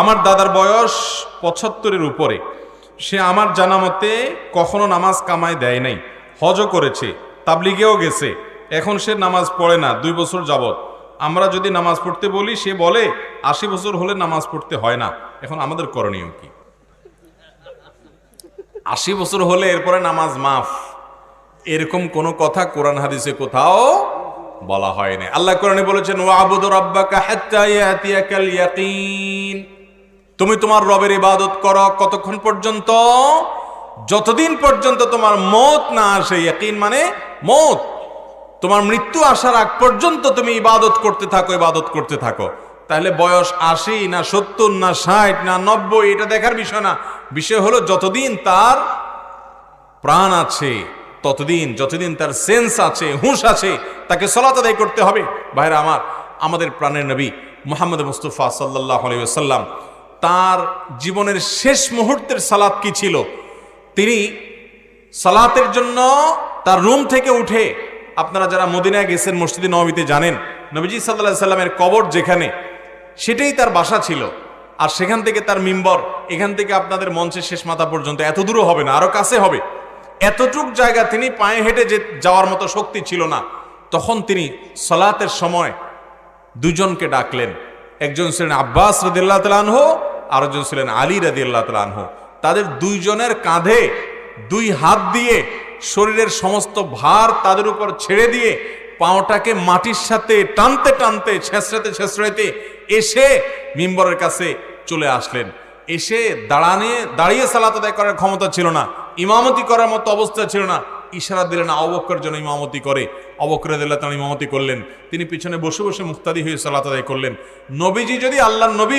আমার দাদার বয়স পঁচাত্তরের উপরে। সে আমার জানা মতে কখনো নামাজ কামায় দেয় নাই। হজও করেছে, তাবলিগেও গেছে। এখন সে নামাজ পড়ে না, দুই বছর যাবত আমরা যদি নামাজ পড়তে বলি, সে বলে, আশি বছর হলে নামাজ পড়তে হয় না। এখন আমাদের করণীয় কি? আশি বছর হলে এরপরে নামাজ মাফ। এরকম কোন কথা কোরআন হাদিসে কোথাও বলা হয় না আল্লাহ কোরআনে বলেছেন ওয়াবুদু রাব্বাকা হাত্তা ইয়াতিয়াকাল ইয়াকিন। তুমি তোমার রবের ইবাদত করো কতক্ষণ পর্যন্ত? যতদিন পর্যন্ত তোমার মত না আসে, ইয়াকিন মানে মত। তোমার মৃত্যু আসার আগ পর্যন্ত তুমি ইবাদত করতে থাকো, ইবাদত করতে থাকো। তাহলে বয়স আশি না সত্তর না ষাট না নব্বই, এটা দেখার বিষয় না। বিষয় হলো যতদিন তার প্রাণ আছে, ততদিন, যতদিন তার সেন্স আছে, হুঁশ আছে, তাকে সলাত আদায় করতে হবে। ভাইরা আমার, আমাদের প্রাণের নবী মোহাম্মদ মুস্তফা সাল্লাহ সাল্লাম তার জীবনের শেষ মুহূর্তের সালাত কি ছিল? তিনি সালাতের জন্য তার রুম থেকে উঠে, আপনারা যারা মদিনায় গেছেন মসজিদে নবীতে জানেন, নবীজি সাল্লাহ সাল্লামের কবর যেখানে, সেটাই তার বাসা ছিল। আর সেখান থেকে তার মিম্বর, এখান থেকে আপনাদের মঞ্চের শেষ মাথা পর্যন্ত, এত দূরও হবে না আরও কাছে হবে। এতটুক জায়গা তিনি পায়ে হেঁটে যে যাওয়ার মতো শক্তি ছিল না। তখন তিনি সলাতের সময় দুজনকে ডাকলেন। একজন ছিলেন আব্বাস রদিল্লাহ তালানহ আর একজন ছিলেন আলী রদিল্লাহ তালানহ তাদের দুইজনের কাঁধে দুই হাত দিয়ে শরীরের সমস্ত ভার তাদের উপর ছেড়ে দিয়ে পাওটাকে মাটির সাথে টানতে টানতে, ছেঁচড়াতে ছেঁচড়াইতে এসে মিম্বরের কাছে চলে আসলেন। এসে দাঁড়ানে, দাঁড়িয়ে সালাত আদায় করার ক্ষমতা ছিল না, ইমামতি করার মতো অবস্থা ছিল না। ইশারা দিলেন অবক্কর জন্য ইমামতি করে। অবক্করে দিল্লা তারা ইমামতি করলেন। তিনি পিছনে বসে বসে মুক্তাদি হয়ে সালাত আদায় করলেন। নবীজি যদি আল্লাহ নবী